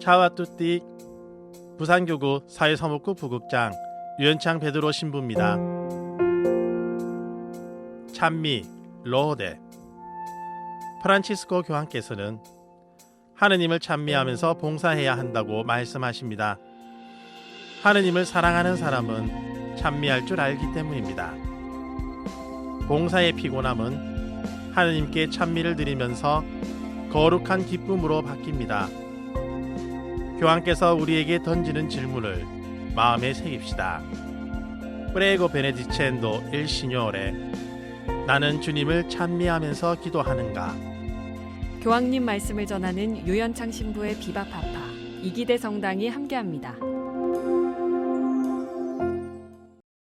차와뚜띠 부산교구 사회서목구 부국장 유현창 베드로 신부입니다. 찬미 로데 프란치스코 교황께서는 하느님을 찬미하면서 봉사해야 한다고 말씀하십니다. 하느님을 사랑하는 사람은 찬미할 줄 알기 때문입니다. 봉사의 피곤함은 하느님께 찬미를 드리면서 거룩한 기쁨으로 바뀝니다. 교황께서 우리에게 던지는 질문을 마음에 새깁시다. 프레고 베네디첸도 일 시뇨레 나는 주님을 찬미하면서 기도하는가? 교황님 말씀을 전하는 유연창 신부의 비바파파 이기대 성당이 함께합니다.